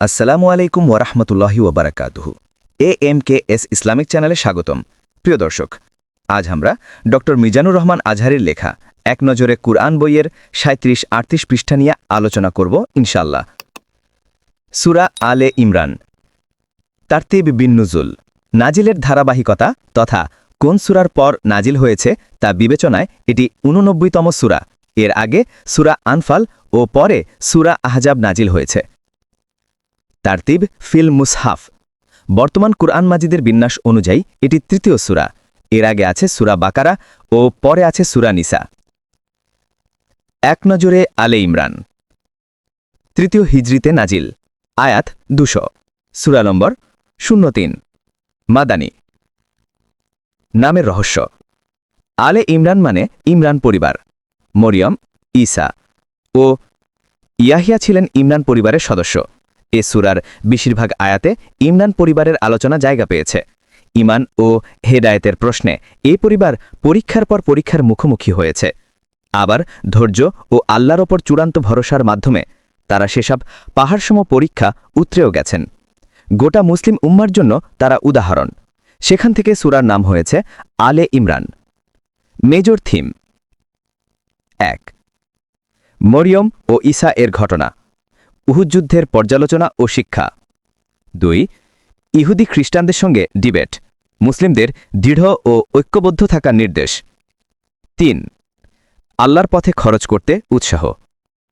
আসসালামু আলাইকুম ওরহমতুল্লাহি ওবরাকাতুহু A M K S Islamic চ্যানেলে স্বাগতম। প্রিয় দর্শক, আজ আমরা ড মিজানুর রহমান আজহারের লেখা এক নজরে কুরআন বইয়ের সাঁত্রিশ আটত্রিশ পৃষ্ঠা নিয়ে আলোচনা করব ইনশাল্লাহ সুরা আলে ইমরান। তার্তিব বিন নুজুল। নাজিলের ধারাবাহিকতা তথা কোন সুরার পর নাজিল হয়েছে তা বিবেচনায় এটি উননব্বইতম সুরা। এর আগে সুরা আনফাল ও পরে সুরা আহজাব নাজিল হয়েছে। তারতিব ফিল মুসহাফ। বর্তমান কুরআন মাজিদের বিন্যাস অনুযায়ী এটি তৃতীয় সুরা। এর আগে আছে সুরা বাকারা ও পরে আছে সুরা নিসা। এক নজরে আলে ইমরান। তৃতীয় হিজরিতে নাজিল। আয়াত দুশো। সুরা নম্বর শূন্য তিন মাদানী। নামের রহস্য। আলে ইমরান মানে ইমরান পরিবার। মরিয়ম, ঈসা ও ইয়াহিয়া ছিলেন ইমরান পরিবারের সদস্য। এ সুরার বেশিরভাগ আয়াতে ইমরান পরিবারের আলোচনা জায়গা পেয়েছে। ইমান ও হেদায়েতের প্রশ্নে এই পরিবার পরীক্ষার পর পরীক্ষার মুখোমুখি হয়েছে। আবার ধৈর্য ও আল্লাহর ওপর চূড়ান্ত ভরসার মাধ্যমে তারা সেসব পাহাড়সম পরীক্ষা উতরেও গেছেন। গোটা মুসলিম উম্মার জন্য তারা উদাহরণ। সেখান থেকে সুরার নাম হয়েছে আলে ইমরান। Major theme. এক। মরিয়ম ও ঈসা এর ঘটনা। উহুদ যুদ্ধের পর্যালোচনা ও শিক্ষা। দুই, ইহুদি খ্রিস্টানদের সঙ্গে ডিবেট, মুসলিমদের দৃঢ় ও ঐক্যবদ্ধ থাকার নির্দেশ। তিন, আল্লাহর পথে খরচ করতে উৎসাহ,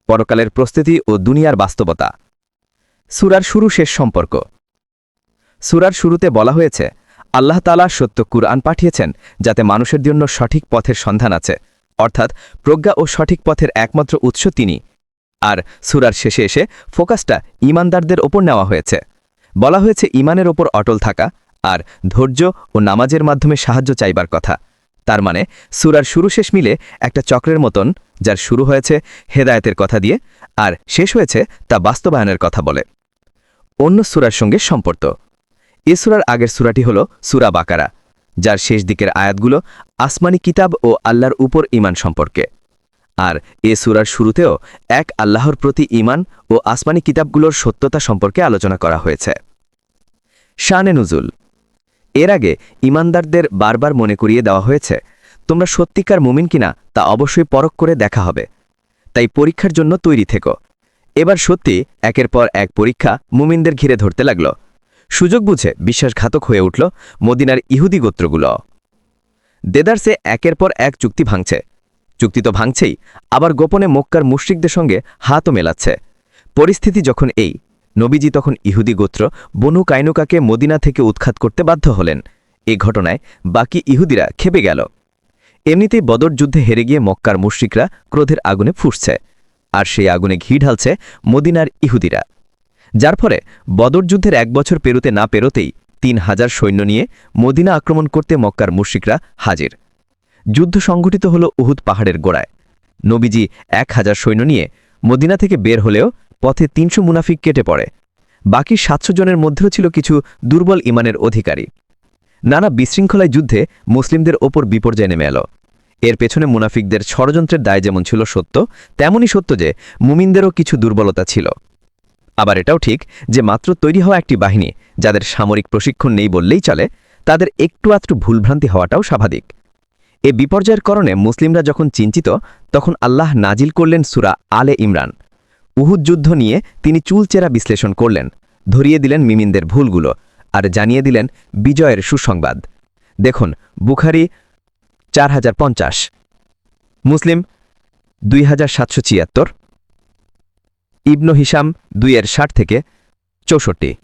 পরকালের প্রস্তুতি ও দুনিয়ার বাস্তবতা। সুরার শুরু শেষ সম্পর্ক। সুরার শুরুতে বলা হয়েছে, আল্লাহ তালা সত্য কুরআন পাঠিয়েছেন যাতে মানুষের জন্য সঠিক পথের সন্ধান আছে। অর্থাৎ প্রজ্ঞা ও সঠিক পথের একমাত্র উৎস তিনি। আর সুরার শেষে এসে ফোকাসটা ইমানদারদের ওপর নেওয়া হয়েছে। বলা হয়েছে ইমানের ওপর অটল থাকা আর ধৈর্য ও নামাজের মাধ্যমে সাহায্য চাইবার কথা। তার মানে সুরার শুরু শেষ মিলে একটা চক্রের মতন, যার শুরু হয়েছে হেদায়েতের কথা দিয়ে আর শেষ হয়েছে তা বাস্তবায়নের কথা বলে। অন্য সুরার সঙ্গে সম্পর্ক। এ সুরার আগের সুরাটি হল সুরা বাকারা, যার শেষ দিকের আয়াতগুলো আসমানি কিতাব ও আল্লাহর উপর ইমান সম্পর্কে। আর এ সুরার শুরুতেও এক আল্লাহর প্রতি ইমান ও আসমানি কিতাবগুলোর সত্যতা সম্পর্কে আলোচনা করা হয়েছে। শানে নুজুল, এর আগে ইমানদারদের বারবার মনে করিয়ে দেওয়া হয়েছে, তোমরা সত্যিকার মুমিন কিনা তা অবশ্যই পরখ করে দেখা হবে। তাই পরীক্ষার জন্য তৈরি থেকো। এবার সত্যি একের পর এক পরীক্ষা মুমিনদের ঘিরে ধরতে লাগল। সুযোগ বুঝে বিশ্বাসঘাতক হয়ে উঠল মদিনার ইহুদি গোত্রগুলো। দেদারসে একের পর এক চুক্তি ভাঙছে। চুক্তি তো ভাঙছেই, আবার গোপনে মক্কার মুশ্রিকদের সঙ্গে হাতও মেলাচ্ছে। পরিস্থিতি যখন এই, নবীজি তখন ইহুদি গোত্র বনু কাইনুকাকে মদিনা থেকে উৎখাত করতে বাধ্য হলেন। এ ঘটনায় বাকি ইহুদিরা খেপে গেল। এমনিতেই বদর যুদ্ধে হেরে গিয়ে মক্কার মুশ্রিকরা ক্রোধের আগুনে ফুসছে, আর সেই আগুনে ঘি ঢালছে মদিনার ইহুদিরা। যার ফলে বদর যুদ্ধের এক বছর পেরোতে না পেরোতেই তিন হাজার সৈন্য নিয়ে মদিনা আক্রমণ করতে মক্কার মুশ্রিকরা হাজির। যুদ্ধ সংঘটিত হল উহুদ পাহাড়ের গোড়ায়। নবীজি এক হাজার সৈন্য নিয়ে মদিনা থেকে বের হলেও পথে তিনশো মুনাফিক কেটে পড়ে। বাকি সাতশো জনের মধ্যেও ছিল কিছু দুর্বল ইমানের অধিকারী। নানা বিশৃঙ্খলায় যুদ্ধে মুসলিমদের ওপর বিপর্যয় নেমে এলো। এর পেছনে মুনাফিকদের ষড়যন্ত্রের দায় যেমন ছিল সত্য, তেমনই সত্য যে মুমিনদেরও কিছু দুর্বলতা ছিল। আবার এটাও ঠিক যে মাত্র তৈরি হওয়া একটি বাহিনী, যাদের সামরিক প্রশিক্ষণ নেই বললেই চলে, তাদের একটু আত্রু ভুলভ্রান্তি হওয়াটাও স্বাভাবিক। এ বিপর্যয়ের কারণে মুসলিমরা যখন চিন্তিত, তখন আল্লাহ নাজিল করলেন সুরা আলে ইমরান। উহুদ যুদ্ধ নিয়ে তিনি চুলচেরা বিশ্লেষণ করলেন, ধরিয়ে দিলেন মিমিনদের ভুলগুলো আর জানিয়ে দিলেন বিজয়ের সুসংবাদ। দেখুন, বুখারি চার হাজার পঞ্চাশ। মুসলিম দুই হাজার সাতশো ছিয়াত্তর। ইবনু হিসাম দুইয়ের ষাট থেকে চৌষট্টি।